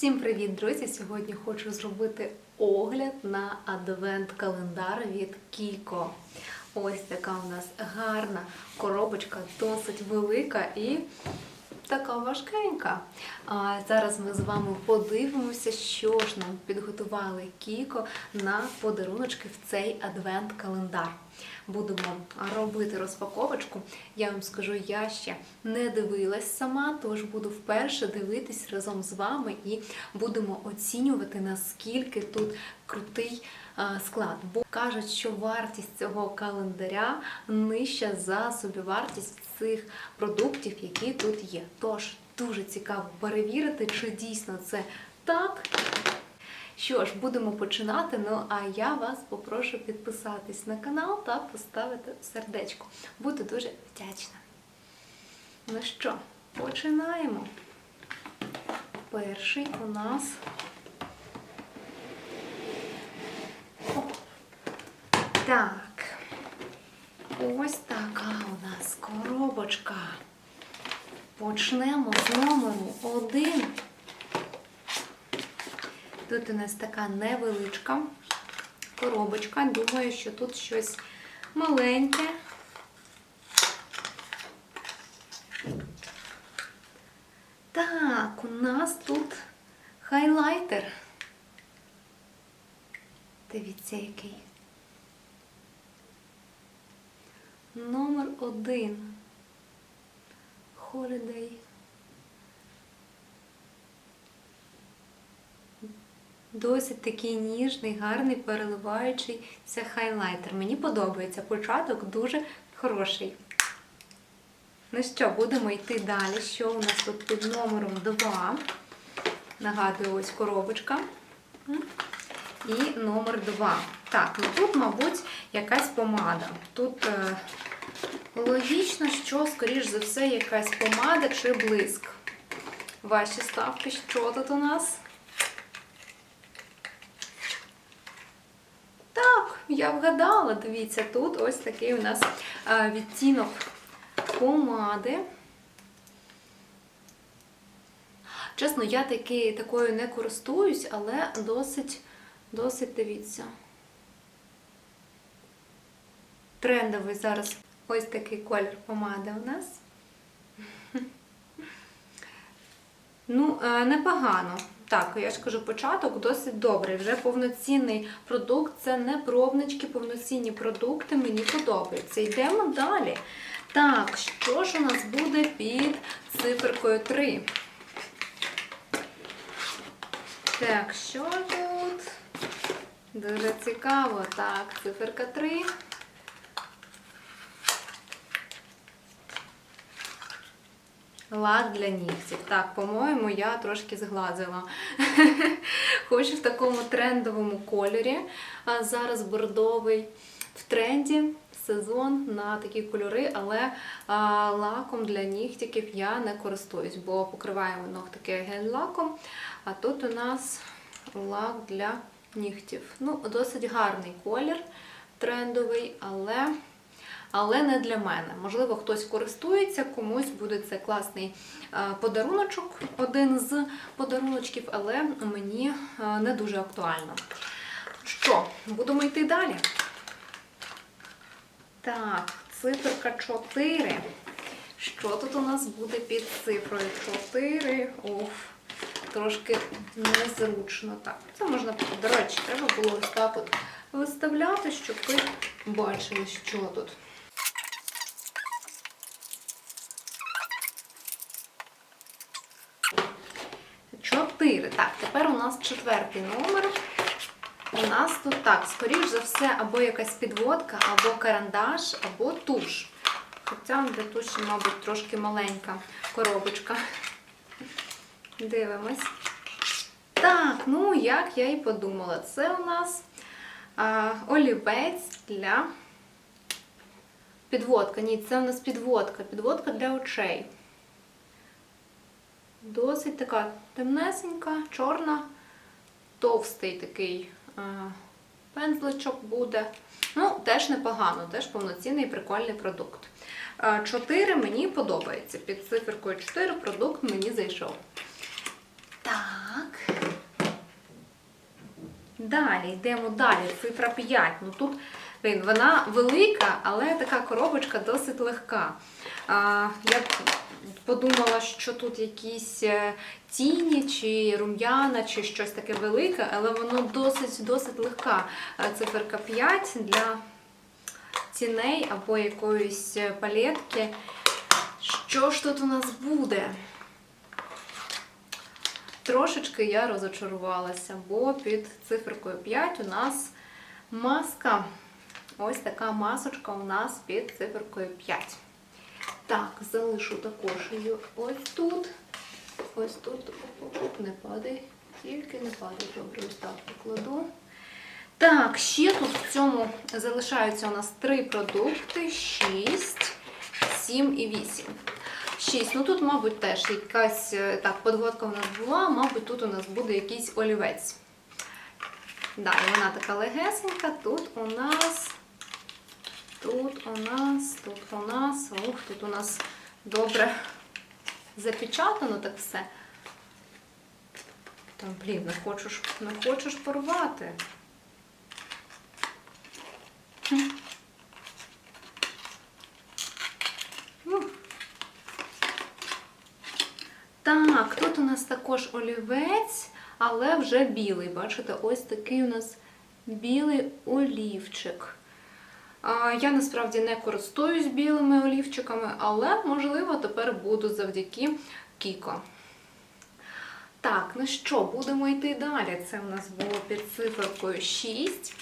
Всім привіт, друзі! Сьогодні хочу зробити огляд на адвент-календар від Кіко. Ось така у нас гарна коробочка, досить велика і така важкенька. А зараз ми з вами подивимося, що ж нам підготували Кіко на подаруночки в цей адвент-календар. Будемо робити розпаковочку. Я вам скажу, я ще не дивилась сама, тож буду вперше дивитись разом з вами і будемо оцінювати, наскільки тут крутий склад. Бо кажуть, що вартість цього календаря нижча за собівартість цих продуктів, які тут є. Тож дуже цікаво перевірити, чи дійсно це так. Що ж, будемо починати. Ну а я вас попрошу підписатись на канал та поставити сердечко. Буду дуже вдячна. Ну що, починаємо. Перший у нас. Так. Ось така у нас коробочка. Почнемо з номеру 1. Тут у нас така невеличка коробочка. Думаю, що тут щось маленьке. Так, у нас тут хайлайтер. Дивіться, який. Номер один. Holiday. Досить такий ніжний, гарний, переливаючийся хайлайтер. Мені подобається. Початок дуже хороший. Ну що, будемо йти далі. Що у нас тут під номером 2? Нагадую, ось коробочка. І номер 2. Так, ну тут, мабуть, якась помада. Тут е, логічно, що, скоріш за все, якась помада чи блиск. Ваші ставки, що тут у нас? Так, я вгадала. Дивіться, тут ось такий у нас е, відтінок помади. Чесно, я таки, такою не користуюсь, але досить, досить, дивіться. Трендовий зараз ось такий колір помади у нас. Ну, е, непогано. Так, я ж кажу, початок досить добрий. Вже повноцінний продукт, це не пробнички, повноцінні продукти, мені подобаються. Йдемо далі. Так, що ж у нас буде під циферкою 3? Так, що тут? Дуже цікаво. Так, циферка 3. Лак для нігтів. Так, по-моєму, я трошки зглазила. Хочу в такому трендовому кольорі. А зараз бордовий в тренді. Сезон на такі кольори, але а, лаком для нігтиків я не користуюсь, бо покриваємо ногтики гель-лаком. А тут у нас лак для нігтів. Ну, досить гарний колір, трендовий, але але не для мене. Можливо, хтось користується, комусь буде це класний подаруночок, один з подаруночків, але мені не дуже актуально. Що, будемо йти далі? Так, циферка 4. Що тут у нас буде під цифрою 4? Оф, трошки незручно. Так, це можна, до речі, треба було ось так от виставляти, щоб ви бачили, що тут. Так, тепер у нас четвертий номер. У нас тут так, скоріш за все, або якась підводка, або карандаш, або туш. Хоча для туші, мабуть, трошки маленька коробочка. Дивимось. Так, ну, як я і подумала, це у нас а, олівець для підводка. Ні, це у нас підводка. Підводка для очей. Досить така темнесенька, чорна, товстий такий пензличок буде. Ну, теж непогано, теж повноцінний прикольний продукт. 4 мені подобається. Під циферкою 4 продукт мені зайшов. Так. Далі, йдемо далі. Цифра 5. Ну тут вона велика, але така коробочка досить легка. А, я подумала, що тут якісь е, тіні, чи рум'яна, чи щось таке велике, але воно досить досить легка. Е, Циферка 5 для тіней або якоїсь е, палетки. Що ж тут у нас буде? Трошечки я розочарувалася, бо під циферкою 5 у нас маска. Ось така масочка у нас під циферкою 5. Так, залишу також її ось тут. Ось тут не падай, тільки не падай. Добре, ось так покладу. Так, ще тут в цьому залишаються у нас три продукти: 6, 7 і 8. 6. Ну тут, мабуть, теж якась е, так, подводка у нас була, мабуть, тут у нас буде якийсь олівець. Далі вона така легесенька. Тут у нас, тут у нас, тут у нас, ух, тут у нас добре запечатано так все. Там, блін, не хочеш, не хочеш порвати. Так, тут у нас також олівець, але вже білий. Бачите, ось такий у нас білий олівчик. Я насправді не користуюсь білими олівчиками, але, можливо, тепер буду завдяки Кіко. Так, ну що, будемо йти далі. Це у нас було під циферкою 6.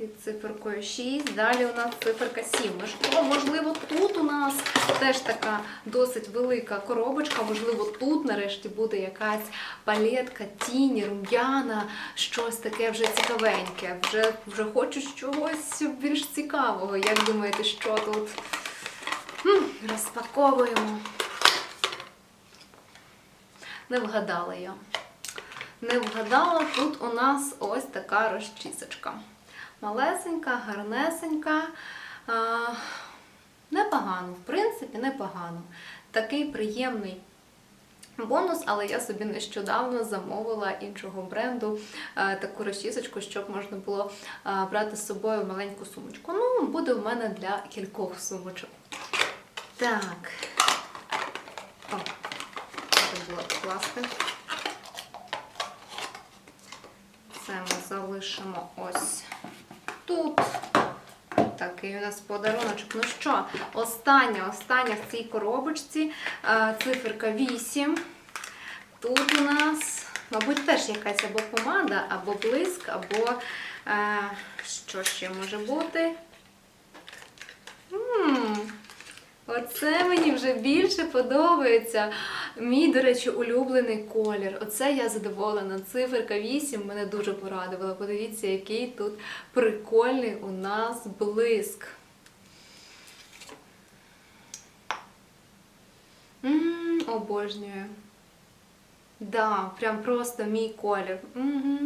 Під циферкою 6. Далі у нас циферка 7. Ну можливо, тут у нас теж така досить велика коробочка. Можливо, тут нарешті буде якась палетка, тіні, рум'яна, щось таке вже цікавеньке. Вже, вже хочу чогось більш цікавого. Як думаєте, що тут? Хм, розпаковуємо. Не вгадала я. Не вгадала, тут у нас ось така розчісочка. Малесенька, гарнесенька. Непогано, в принципі, непогано. Такий приємний бонус, але я собі нещодавно замовила іншого бренду е, таку розчісочку, щоб можна було е, брати з собою маленьку сумочку. Ну, буде в мене для кількох сумочок. Так. О, треба було покласти. Це ми залишимо ось тут. Такий у нас подаруночок. Ну що, остання, остання в цій коробочці. е, Циферка 8. Тут у нас, мабуть, теж якась або помада, або блиск, або е, що ще може бути? М, Оце мені вже більше подобається. Мій, до речі, улюблений колір. Оце я задоволена. Циферка 8 мене дуже порадувала. Подивіться, який тут прикольний у нас блиск. М, обожнюю. Да, прям просто мій колір. Угу.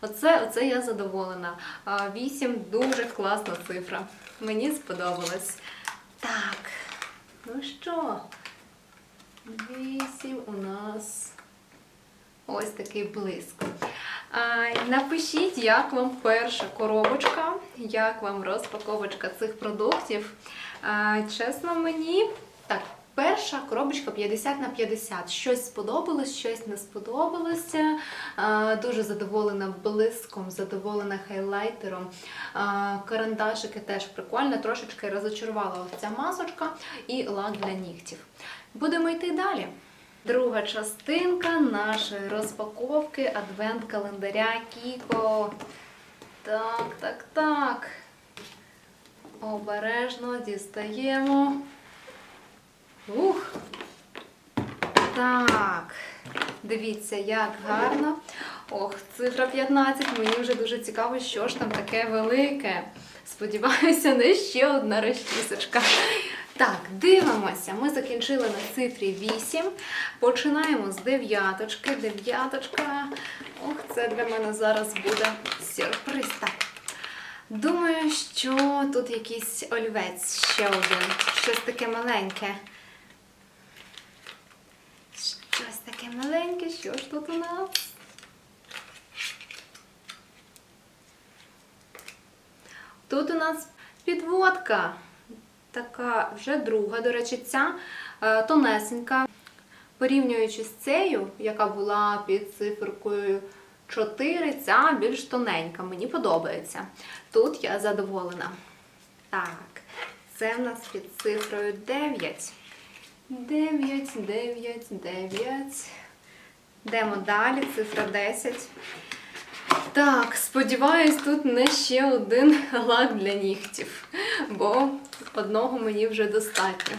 Оце, оце я задоволена. А, 8 дуже класна цифра. Мені сподобалось. Так, ну що, вісім у нас ось такий блиск. Напишіть, як вам перша коробочка, як вам розпаковочка цих продуктів. Чесно, мені так. Перша коробочка 50 на 50. Щось сподобалось, щось не сподобалося. Дуже задоволена блиском, задоволена хайлайтером. Карандашики теж прикольно, трошечки розочарувала ця масочка і лак для нігтів. Будемо йти далі. Друга частинка нашої розпаковки адвент-календаря Кіко. Так, так, так. Обережно дістаємо. Ух! Так, дивіться, як гарно. Ох, цифра 15. Мені вже дуже цікаво, що ж там таке велике. Сподіваюся, не ще одна розчісочка. Так, дивимося. Ми закінчили на цифрі 8. Починаємо з дев'яточки. Дев'яточка. Ох, це для мене зараз буде сюрприз. Так. Думаю, що тут якийсь олівець ще один. Щось таке маленьке. таке маленьке, що ж тут у нас? Тут у нас підводка. Така вже друга, до речі, ця е, тонесенька. Порівнюючи з цією, яка була під циферкою 4, ця більш тоненька. Мені подобається. Тут я задоволена. Так, це в нас під цифрою 9. 9, 9, 9. Йдемо далі, цифра 10. Так, сподіваюсь, тут не ще один лак для нігтів, бо одного мені вже достатньо.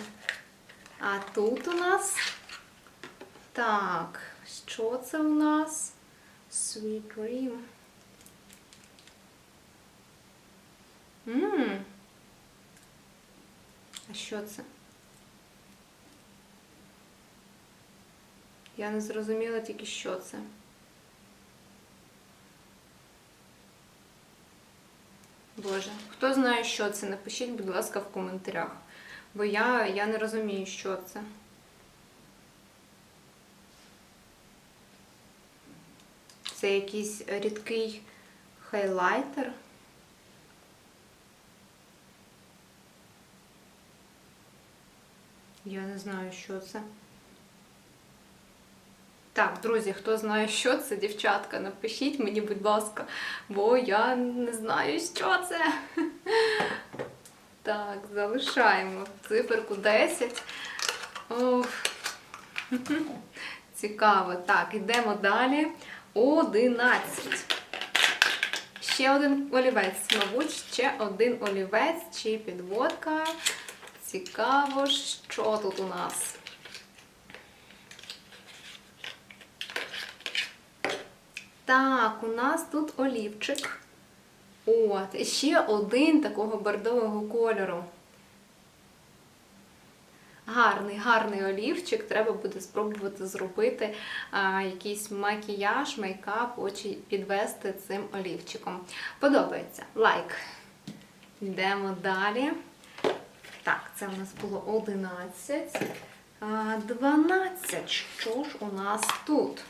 А тут у нас. Так, що це у нас? Sweet Dream. Ммм. А що це? Я не зрозуміла тільки, що це. Боже, хто знає, що це, напишіть, будь ласка, в коментарях. Бо я, я не розумію, що це. Це якийсь рідкий хайлайтер. Я не знаю, що це. Так, друзі, хто знає, що це, дівчатка, напишіть мені, будь ласка, бо я не знаю, що це. Так, залишаємо циферку 10. Ох. Цікаво. Так, йдемо далі. 11. Ще один олівець, мабуть, ще один олівець чи підводка. Цікаво, що тут у нас. Так, у нас тут олівчик. От, і ще один такого бордового кольору. Гарний, гарний олівчик. Треба буде спробувати зробити а, якийсь макіяж, мейкап, очі підвести цим олівчиком. Подобається. Лайк. Йдемо далі. Так, це у нас було 11. 12. Що ж у нас тут?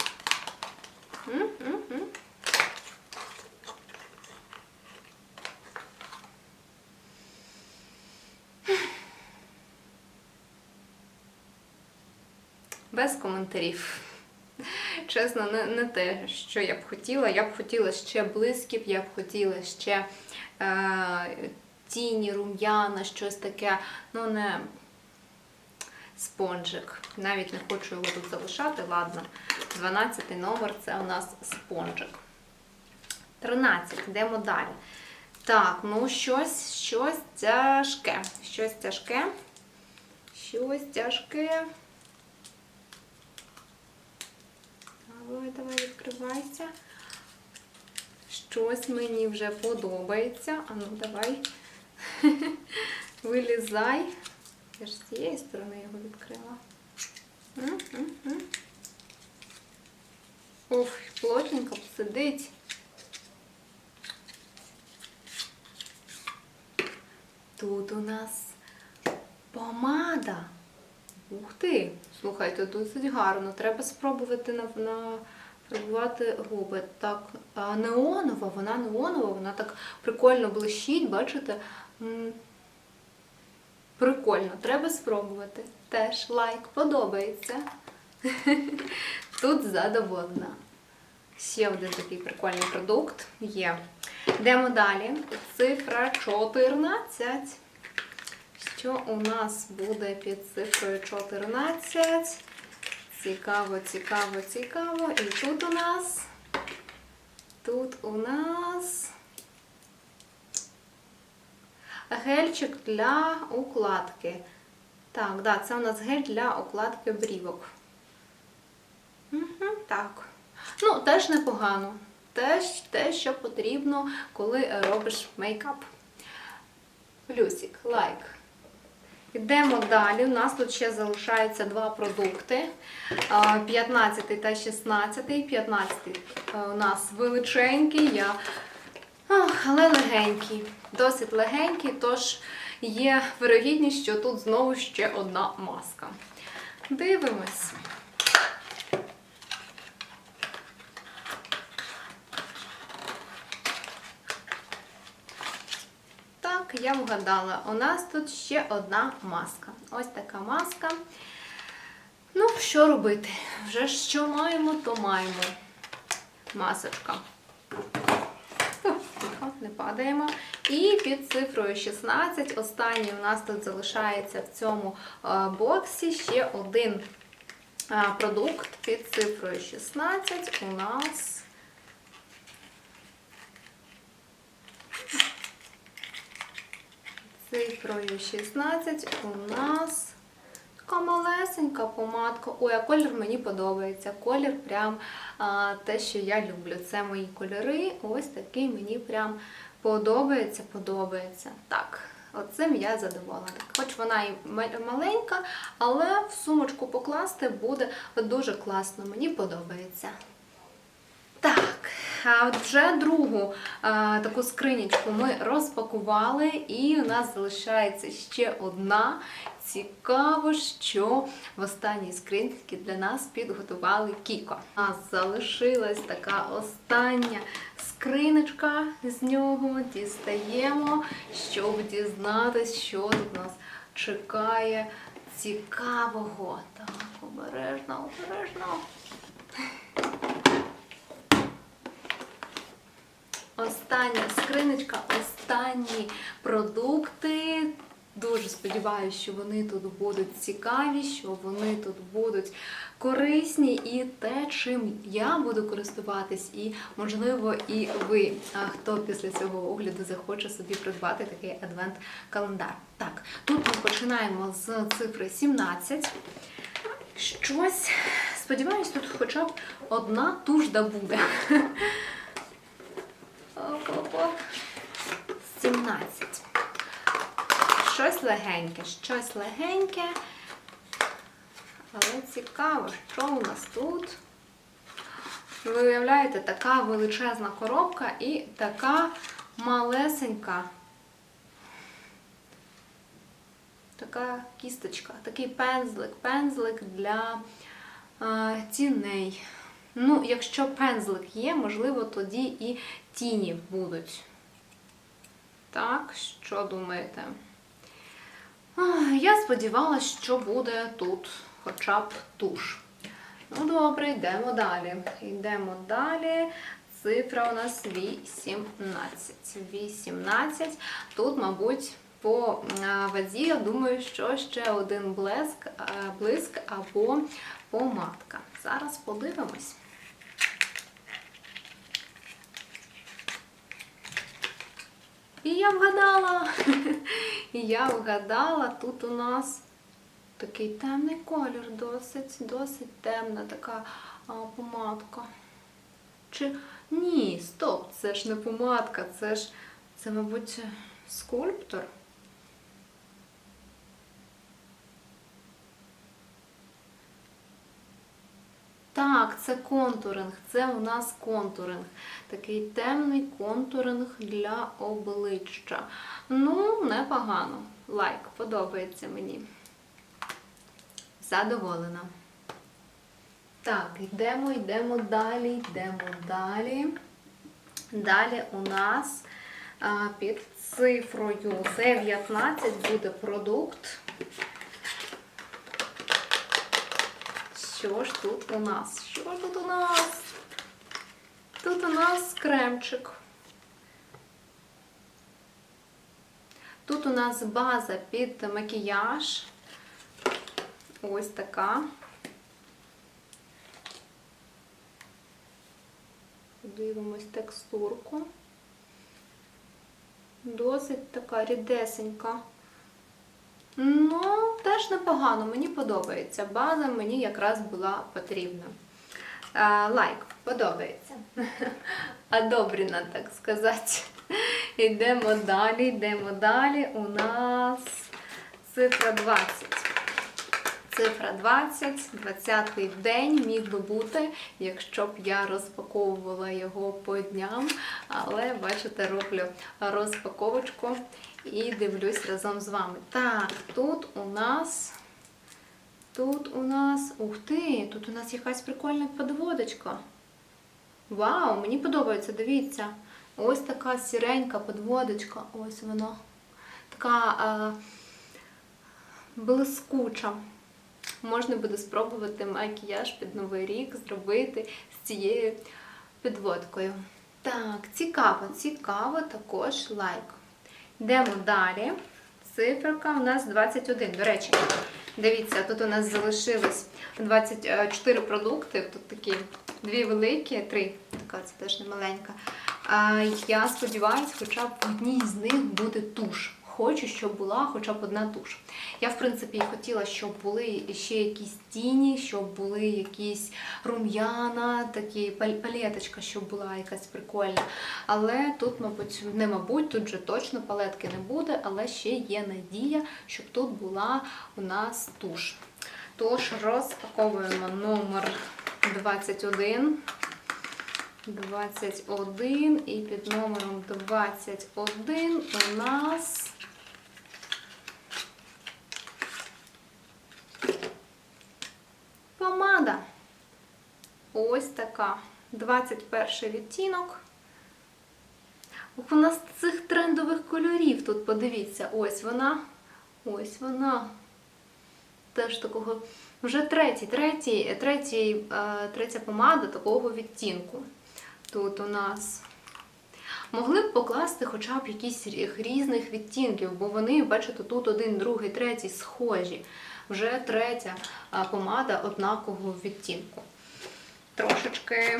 Без коментарів. Чесно, не, не те, що я б хотіла. Я б хотіла ще блисків, я б хотіла ще е, тіні, рум'яна, щось таке. Ну, не спонжик. Навіть не хочу його тут залишати. Ладно, 12 номер це у нас спонжик. 13. Йдемо далі. Так, ну щось, щось тяжке. Щось тяжке. Щось тяжке. Давай, давай, відкривайся. Щось мені вже подобається. А ну давай. Вилізай. Я ж з цієї сторони його відкрила. М-м-м. Ух, плотненько посидить. Тут у нас помада. Ух ти! Слухайте, досить гарно. Треба спробувати на, на фарбувати губи. Так, неонова, вона неонова, вона так прикольно блищить, бачите? Прикольно, треба спробувати. Теж лайк, подобається. Тут задоволена. Ще один такий прикольний продукт є. Йдемо далі. Цифра 14. Що у нас буде під цифрою 14? Цікаво, цікаво, цікаво. І тут у нас. Тут у нас гельчик для укладки. Так, да, це у нас гель для укладки брівок. Угу, так. Ну, теж непогано. Теж те, що потрібно, коли робиш мейкап. Плюсик, лайк. Йдемо далі. У нас тут ще залишаються два продукти: 15 та 16. 15 у нас величенький, я... Ах, але легенький. Досить легенький, тож є вирогідність, що тут знову ще одна маска. Дивимось. я вгадала. У нас тут ще одна маска. Ось така маска. Ну, що робити? Вже що маємо, то маємо. Масочка. Не падаємо. І під цифрою 16, останній у нас тут залишається в цьому е, боксі ще один е, продукт під цифрою 16 у нас. Цифрою 16 у нас така малесенька помадка. Ой, а колір мені подобається. Колір прям а, те, що я люблю. Це мої кольори. Ось такий мені прям подобається, подобається. Так, оцим я задоволена. Хоч вона і маленька, але в сумочку покласти буде дуже класно. Мені подобається. Так, а вже другу таку скринічку ми розпакували, і у нас залишається ще одна. Цікаво, що в останній скринці для нас підготували Кіко. У нас залишилась така остання скриночка з нього. Дістаємо, щоб дізнатись, що тут нас чекає цікавого. Так, обережно, обережно. Остання скриночка, останні продукти. Дуже сподіваюся, що вони тут будуть цікаві, що вони тут будуть корисні і те, чим я буду користуватись, і можливо і ви, хто після цього огляду захоче собі придбати такий адвент-календар. Так, тут ми починаємо з цифри 17. Щось, сподіваюсь, тут хоча б одна тужда буде. Оп-оп-оп. 17. Щось легеньке, щось легеньке. Але цікаво, що у нас тут. Ви уявляєте, така величезна коробка і така малесенька. Така кісточка, такий пензлик, пензлик для е, тіней. Ну, якщо пензлик є, можливо, тоді і тіні будуть. Так, що думаєте? Я сподівалася, що буде тут хоча б туш. Ну, добре, йдемо далі. Йдемо далі. Цифра у нас 18. 18. Тут, мабуть, по вазі, я думаю, що ще один блиск, блиск або помадка. Зараз подивимось. І я вгадала. І я вгадала, тут у нас такий темний колір, досить, досить темна така а, помадка. Чи ні, стоп, це ж не помадка, це ж, це, мабуть, скульптор. Так, це контуринг, це у нас контуринг. Такий темний контуринг для обличчя. Ну, непогано. Лайк, подобається мені. Задоволена. Так, йдемо, йдемо далі, йдемо далі. Далі у нас під цифрою 19 буде продукт. Що ж тут у нас? Що ж тут у нас? Тут у нас кремчик. Тут у нас база під макіяж. Ось така. Дивимось текстурку. Досить така рідесенька. Ну, теж непогано, мені подобається. База мені якраз була потрібна. Лайк, подобається. Одобрена, так сказати. Йдемо далі, йдемо далі. У нас цифра 20. Цифра 20, 20-й день міг би бути, якщо б я розпаковувала його по дням. Але, бачите, роблю розпаковочку і дивлюсь разом з вами. Так, тут у нас. Тут у нас. Ух ти! Тут у нас якась прикольна подводочка. Вау, мені подобається, дивіться. Ось така сіренька подводочка. Ось вона. така е, блискуча. Можна буде спробувати макіяж під новий рік зробити з цією підводкою. Так, цікаво, цікаво, також лайк. Йдемо далі. Циферка у нас 21. До речі, дивіться, тут у нас залишилось 24 продукти. Тут такі дві великі, три, така це теж не маленька. Я сподіваюся, хоча б в одній з них буде туш. Хочу, щоб була хоча б одна туш. Я, в принципі, хотіла, щоб були ще якісь тіні, щоб були якісь рум'яна, такі палеточка, щоб була якась прикольна. Але тут, мабуть, не мабуть, тут же точно палетки не буде, але ще є надія, щоб тут була у нас туш. Тож розпаковуємо номер 21. 21 і під номером 21 у нас помада. Ось така. 21 відтінок. У нас цих трендових кольорів тут подивіться. Ось вона. Ось вона. Теж такого. Вже третій, третій, третій, е, третя помада такого відтінку. Тут у нас. Могли б покласти хоча б якісь різних відтінків, бо вони, бачите, тут один, другий, третій схожі. Вже третя помада однакового відтінку. Трошечки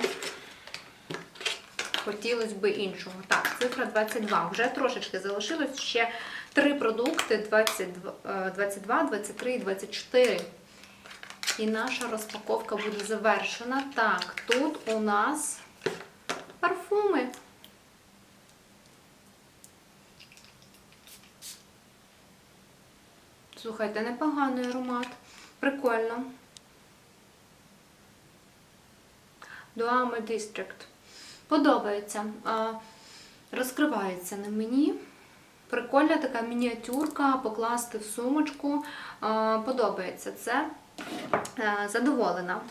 хотілося б іншого. Так, цифра 22. Вже трошечки залишилось ще три продукти: 22, е, 22 23 і 24. І наша розпаковка буде завершена. Так, тут у нас парфуми. Слухайте, непоганий аромат. Прикольно. Дуаме District. Подобається. Розкривається на мені. Прикольна така мініатюрка, покласти в сумочку. Подобається це. Задоволена.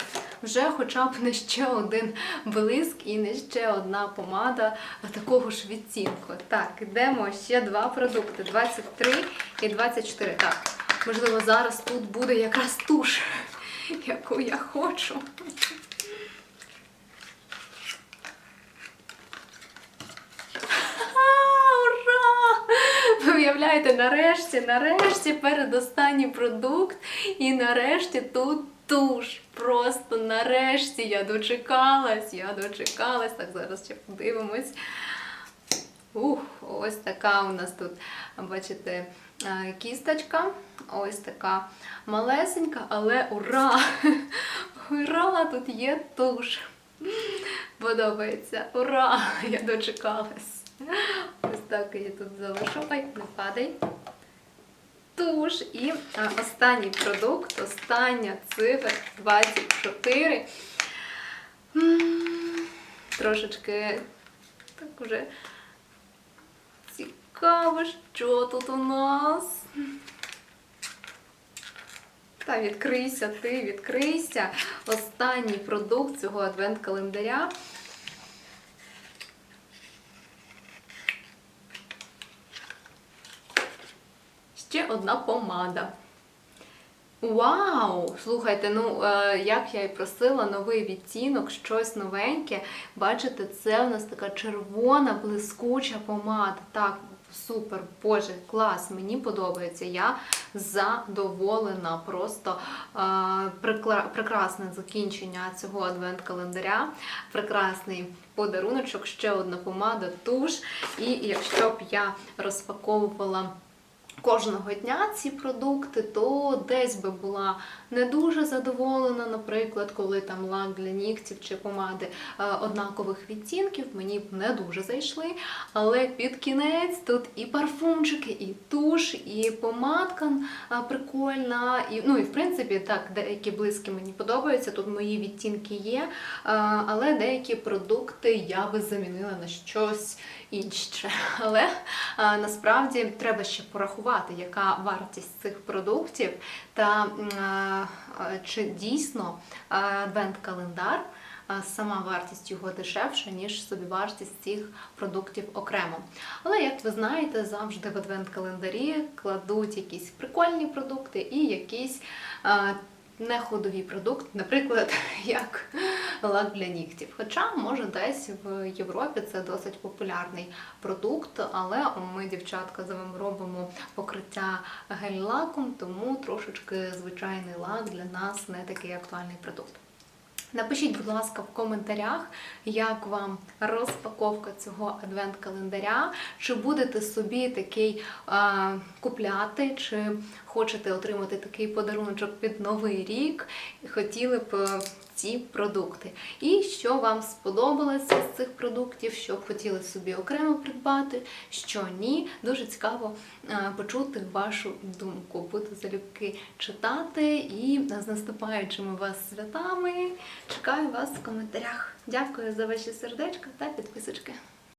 Вже хоча б не ще один блиск і не ще одна помада такого ж відтінку. Так, йдемо ще два продукти: 23 і 24. Так, можливо, зараз тут буде якраз туш, яку я хочу. Ха, Ура! Ви уявляєте, нарешті, нарешті передостанній продукт, і нарешті тут туш. Просто нарешті я дочекалась, я дочекалась. Так, зараз ще подивимось. Ух, ось така у нас тут, бачите, е, кісточка. Ось така малесенька, але ура! Ура! Тут є туш. Подобається. Ура! Я дочекалась. Ось так я тут залишу. Не падай. Туш. І останній продукт, остання цифра 24. М, Трошечки так уже цікаво, що тут у нас. Та відкрийся, ти відкрийся. Останній продукт цього адвент-календаря. Ще одна помада. Вау! Слухайте, ну е, як я і просила, новий відтінок, щось новеньке. Бачите, це у нас така червона, блискуча помада. Так, супер, боже, клас, мені подобається. Я задоволена. Просто е, прекрасне закінчення цього адвент-календаря. Прекрасний подаруночок, ще одна помада, туш. І якщо б я розпаковувала кожного дня ці продукти, то десь би була не дуже задоволена, наприклад, коли там лак для нігтів чи помади е, однакових відтінків, мені б не дуже зайшли. Але під кінець тут і парфумчики, і туш, і помадка е, прикольна. І, ну і в принципі, так, деякі блиски мені подобаються. Тут мої відтінки є, е, але деякі продукти я би замінила на щось інше. Але а, насправді треба ще порахувати, яка вартість цих продуктів, та а, чи дійсно адвент-календар сама вартість його дешевша, ніж собівартість цих продуктів окремо. Але, як ви знаєте, завжди в адвент-календарі кладуть якісь прикольні продукти і якісь а, неходові продукти, наприклад, як лак для нігтів. Хоча, може, десь в Європі це досить популярний продукт, але ми, дівчатка, з вами робимо покриття гель-лаком, тому трошечки звичайний лак для нас не такий актуальний продукт. Напишіть, будь ласка, в коментарях, як вам розпаковка цього адвент-календаря. Чи будете собі такий а, купляти, чи хочете отримати такий подарунок під новий рік, хотіли б ці продукти. І що вам сподобалося з цих продуктів, що б хотіли собі окремо придбати, що ні. Дуже цікаво е, почути вашу думку. Буду залюбки читати і з наступаючими вас святами. Чекаю вас в коментарях. Дякую за ваші сердечка та підписочки.